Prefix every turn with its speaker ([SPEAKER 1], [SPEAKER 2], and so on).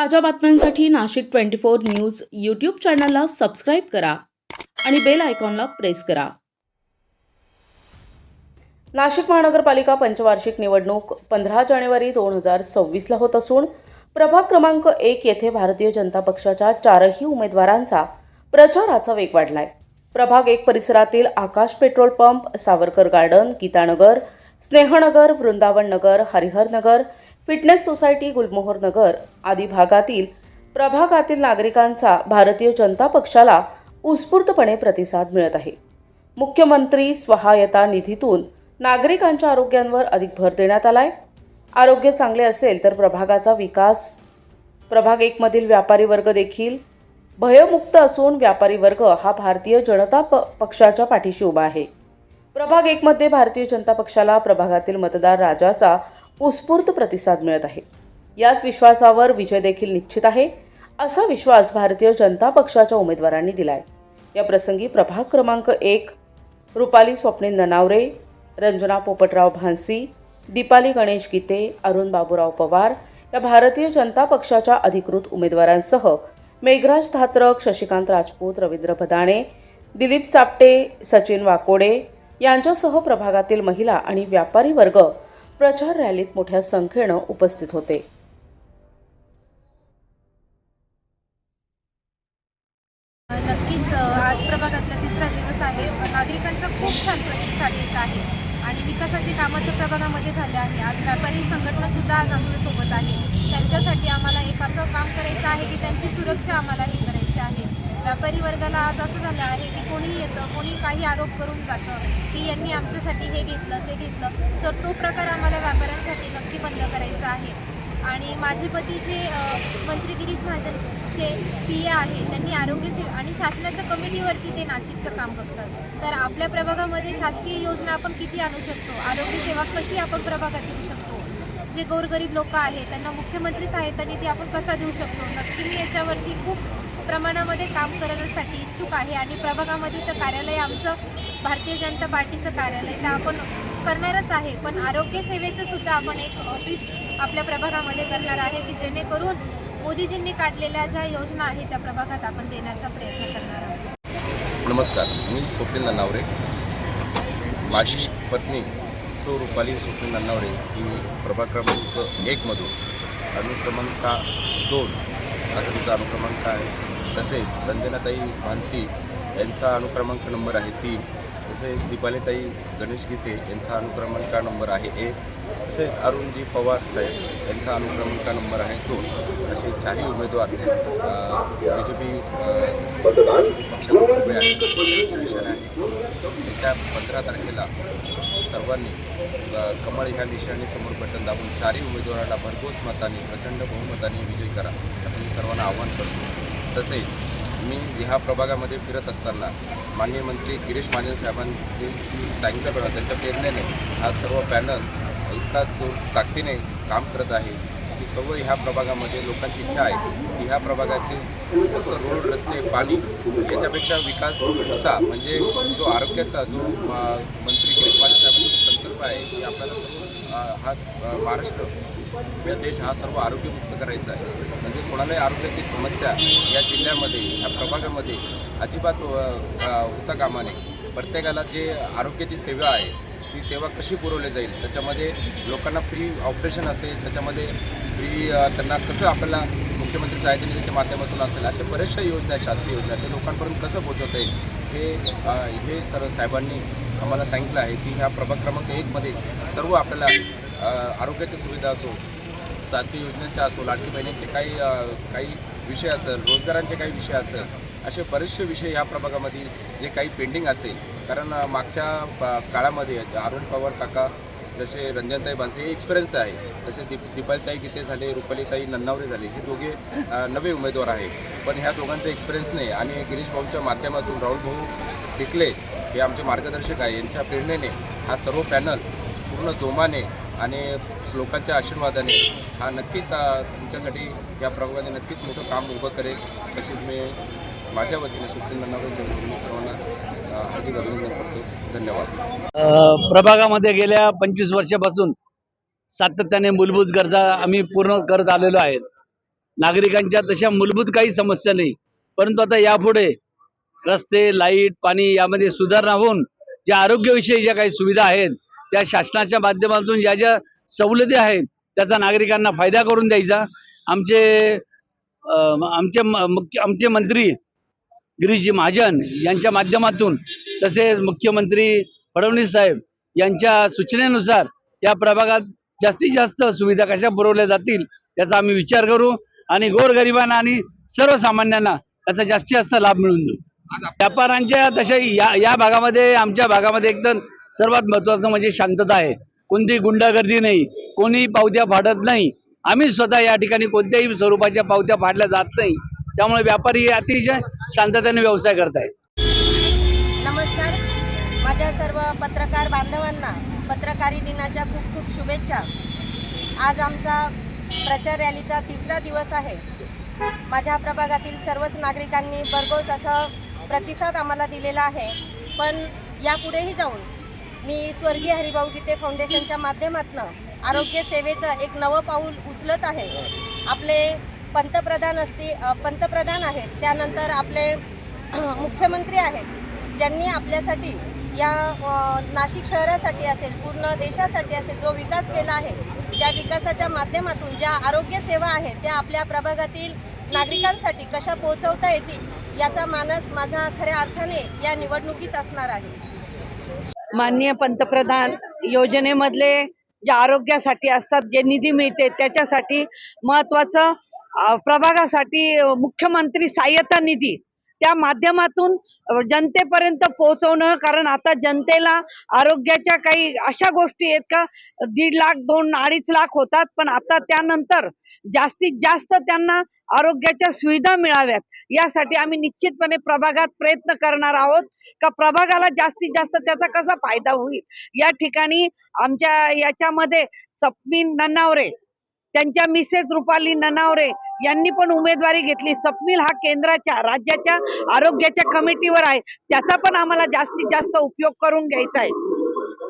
[SPEAKER 1] ताज्या बातम्यांसाठी Nashik twenty four news YouTube चॅनलला सबस्क्राईब करा आणि बेल आयकॉनला प्रेस करा. नाशिक महानगरपालिका पंचवार्षिक निवडणूक पंधरा जानेवारी दोन हजार सव्वीसला होत असून प्रभाग क्रमांक एक येथे भारतीय जनता पक्षाच्या चारही उमेदवारांचा प्रचाराचा वेग वाढलाय. प्रभाग एक परिसरातील Akash petrol pump Savarkar garden Geetanagar Snehanagar Vrindavan Nagar Hariharnagar fitness society Gulmohar Nagar आदी भागातील प्रभागातील नागरिकांचा भारतीय जनता पक्षाला उत्स्फूर्तपणे प्रतिसाद मिळत आहे. मुख्यमंत्री सहायता निधीतून नागरिकांच्या आरोग्यांवर अधिक भर देण्यात आला आहे आरोग्य चांगले असेल तर प्रभागाचा विकास प्रभाग एकमधील व्यापारी वर्ग देखील भयमुक्त असून व्यापारी वर्ग हा भारतीय जनता प पक्षाच्या पाठीशी उभा आहे. प्रभाग एकमध्ये भारतीय जनता पक्षाला प्रभागातील मतदार राजाचा उत्स्फूर्त प्रतिसाद मिळत आहे. याच विश्वासावर विजय देखील निश्चित आहे असा विश्वास भारतीय जनता पक्षाच्या उमेदवारांनी दिलाय. या प्रसंगी प्रभाग क्रमांक एक रुपाली स्वप्नील ननावरे रंजना पोपटराव भानसी दीपाली गणेश गीते अरुण बाबूराव पवार या भारतीय जनता पक्षाच्या अधिकृत उमेदवारांसह मेघराज धात्रक शशिकांत राजपूत रवींद्र भदाणे दिलीप चापटे सचिन वाकोडे यांच्यासह प्रभागातील महिला आणि व्यापारी वर्ग प्रचार रॅलीत मोठ्या संख्येनं उपस्थित होते.
[SPEAKER 2] नक्कीच आज प्रभागातला तिसरा दिवस आहे. नागरिकांचा खूप छान प्रतिसाद येत आहे आणि विकासाची कामं तर प्रभागामध्ये झाले आहे. आज व्यापारी संघटना सुद्धा आज आमच्यासोबत आहे. त्यांच्यासाठी आम्हाला एक असं काम करायचं आहे की त्यांची सुरक्षा आम्हाला हे करायची आहे. व्यापारी वर्गाला आज असं झालं आहे की कोणी येतं कोणी काही आरोप करून जातं की यांनी आमच्यासाठी हे घेतलं ते घेतलं तर तो प्रकार आम्हाला व्यापाऱ्यांसाठी नक्की बंद करायचा आहे. आणि माझे पती जे मंत्री गिरीश महाजनचे पी ए आहे त्यांनी आरोग्य सेवा आणि शासनाच्या कमिटीवरती ते नाशिकचं काम बघतात. तर आपल्या प्रभागामध्ये शासकीय योजना आपण किती आणू शकतो? आरोग्य सेवा कशी आपण प्रभागात देऊ शकतो? जे गोरगरीब लोक आहेत त्यांना मुख्यमंत्री सहायता निधी आपण कसा देऊ शकतो? नक्की मी याच्यावरती खूप प्रमाणामध्ये काम करण्यासाठी इच्छुक आहे आणि प्रभागामध्ये तर कार्यालय आमचं भारतीय जनता पार्टीचं कार्यालय तर आपण करणारच आहे. पण आरोग्य सेवेचं सुद्धा आपण एक ऑफिस आपल्या प्रभागामध्ये करणार आहे की जेणेकरून मोदीजींनी काढलेल्या ज्या योजना आहेत त्या प्रभागात आपण देण्याचा प्रयत्न करणार आहोत.
[SPEAKER 3] नमस्कार मी स्वप्नील नन्नावरे. माझी पत्नी सौ रुपाली स्वप्नील नन्नावरे ही प्रभाग क्रमांक एकमधून अनुक्रमांक दोन असा तिचा अनुक्रमांक आहे. तसेच रंजनाताई मानसी यांचा अनुक्रमांक नंबर आहे तीन. तसेच दीपालीताई गणेश गीते यांचा अनुक्रमांक नंबर आहे एक. तसेच अरुणजी पवार साहेब यांचा अनुक्रमांक नंबर आहे दोन. असे चारही उमेदवार बी जे पी पक्षाकडून उभे आहेत. येत्या पंधरा तारखेला सर्वांनी कमळ ह्या निशाणी समोर बटन दाबून चारही उमेदवाराला भरघोस मताने प्रचंड बहुमताने विजयी करा असं मी सर्वांना आव्हान करतो. तसेच मी ह्या प्रभागामध्ये फिरत असताना माननीय मंत्री गिरीश महाजन साहेबांनी सांगितल्याप्रमाणे त्यांच्या प्रेरणेने हा सर्व पॅनल इतका तो ताकदीने काम करत आहे की सर्व ह्या प्रभागामध्ये लोकांची इच्छा आहे की ह्या प्रभागाचे फक्त रोड रस्ते पाणी याच्यापेक्षा विकास असा म्हणजे जो आरोग्याचा जो मंत्री गिरीश महाजन साहेबांचा संकल्प आहे की आपल्याला हा महाराष्ट्र या देश हा सर्व आरोग्यमुक्त करायचा आहे. म्हणजे कोणालाही आरोग्याची समस्या या जिल्ह्यामध्ये या प्रभागामध्ये अजिबात होता कामा नये. प्रत्येकाला जे आरोग्याची सेवा आहे ती सेवा कशी पुरवली जाईल त्याच्यामध्ये लोकांना फ्री ऑपरेशन असेल त्याच्यामध्ये फ्री त्यांना कसं आपल्याला मुख्यमंत्री सहायता निधीच्या माध्यमातून असेल अशा बऱ्याचशा योजना आहेत शासकीय योजना ते लोकांपर्यंत कसं पोहोचवता येईल हे हे सर्व साहेबांनी आम्हाला सांगितलं आहे की ह्या प्रभाग क्रमांक एकमध्ये सर्व आपल्याला आरोग्याच्या सुविधा असो शासकीय योजनेच्या असो लाडकी बहिणीचे काही काही विषय असेल रोजगारांचे काही विषय असेल असे बरेचसे विषय ह्या प्रभागामध्ये जे काही पेंडिंग असेल. कारण मागच्या काळामध्ये अरुण पवार काका जसे रंजनताई बांसे हे एक्सपिरियन्स आहे. जसे दीप दीपालीताई गीते झाले रुपालीताई नन्नावरे झाले हे दोघे नवे उमेदवार आहे पण ह्या दोघांचा एक्सपिरियन्स नाही. आणि गिरीश भाऊच्या माध्यमातून राहुल भाऊ टिकले हे आमचे मार्गदर्शक आहे. यांच्या प्रेरणेने हा सर्व पॅनल पूर्ण जोमाने आणि लोकांच्या आशीर्वादाने हा नक्कीच तुमच्यासाठी या प्रभागाने नक्कीच मोठं काम उभं करेल तसेच मी माझ्या वतीने सुप्रीम सर्वांना हार्दिक अभिनंदन करतो. धन्यवाद.
[SPEAKER 4] प्रभागामध्ये गेल्या पंचवीस वर्षापासून सातत्याने मूलभूत गरजा आम्ही पूर्ण करत आलेलो आहेत. नागरिकांच्या तशा मूलभूत काही समस्या नाही परंतु आता यापुढे रस्ते लाइट पाणी यामध्ये सुधारणा होऊन ज्या आरोग्यविषयी ज्या काही सुविधा आहेत त्या शासनाच्या माध्यमातून ज्या ज्या सवलती आहेत त्याचा नागरिकांना फायदा करून द्यायचा. आमचे आमचे आमचे मंत्री गिरीशजी महाजन यांच्या माध्यमातून तसेच मुख्यमंत्री फडणवीस साहेब यांच्या सूचनेनुसार या प्रभागात जास्तीत जास्त सुविधा कशा पुरवल्या जातील याचा आम्ही विचार करू आणि गोरगरिबांना आणि सर्वसामान्यांना त्याचा जास्तीत जास्त लाभ मिळून देऊ. व्यापाऱ्यांच्या तशा या या भागामध्ये आमच्या भागामध्ये एकदम सर्वात महत्वाचं म्हणजे शांतता आहे. कोणती गुंडागर्दी नाही कोणी पावत्या फाडत नाही. आम्ही स्वतः या ठिकाणी कोणत्याही स्वरूपाच्या पावत्या फाडल्या जात नाही. त्यामुळे व्यापारी अतिशय शांततेने व्यवसाय करतायत.
[SPEAKER 5] नमस्कार. माझ्या सर्व पत्रकार बांधवांना पत्रकारी दिनाच्या खूप खूप शुभेच्छा. आज आमचा प्रचार रॅलीचा तिसरा दिवस आहे. माझ्या प्रभागातील सर्वच नागरिकांनी भरघोस असा प्रतिसाद आम्हाला दिलेला आहे. पण यापुढेही जाऊन मी स्वर्गीय हरिभाऊ गीते फाउंडेशनच्या माध्यमातून आरोग्य सेवेचं एक नवं पाऊल उचलत आहे. आपले पंतप्रधान असते पंतप्रधान आहेत त्यानंतर आपले मुख्यमंत्री आहेत ज्यांनी आपल्यासाठी या नाशिक शहरासाठी असेल पूर्ण देशासाठी असेल जो विकास केला आहे त्या विकासाच्या माध्यमातून ज्या आरोग्य सेवा आहेत त्या आपल्या प्रभागातील नागरिकांसाठी कशा पोहोचवता येतील याचा मानस माझा खऱ्या अर्थाने या निवडणुकीत असणार आहे.
[SPEAKER 6] माननीय पंतप्रधान योजनेमधले जे आरोग्यासाठी असतात जे निधी मिळते त्याच्यासाठी महत्वाचं प्रभागासाठी मुख्यमंत्री सहाय्यता निधी. त्या माध्यमातून जनतेपर्यंत पोहोचवणं कारण आता जनतेला आरोग्याच्या काही अशा गोष्टी आहेत का दीड लाख दोन अडीच लाख होतात पण आता त्यानंतर जास्तीत जास्त त्यांना आरोग्याच्या सुविधा मिळाव्यात. यासाठी आम्ही निश्चितपणे प्रभागात प्रयत्न करणार आहोत. का प्रभागाला जास्तीत जास्त त्याचा कसा फायदा होईल? या ठिकाणी आमच्या याच्यामध्ये सपमीन ननावरे त्यांच्या मिसेस रुपाली ननावरे यांनी पण उमेदवारी घेतली. सपमिल हा केंद्राच्या राज्याच्या आरोग्याच्या कमिटीवर आहे. त्याचा पण आम्हाला जास्तीत जास्त उपयोग करून घ्यायचा आहे.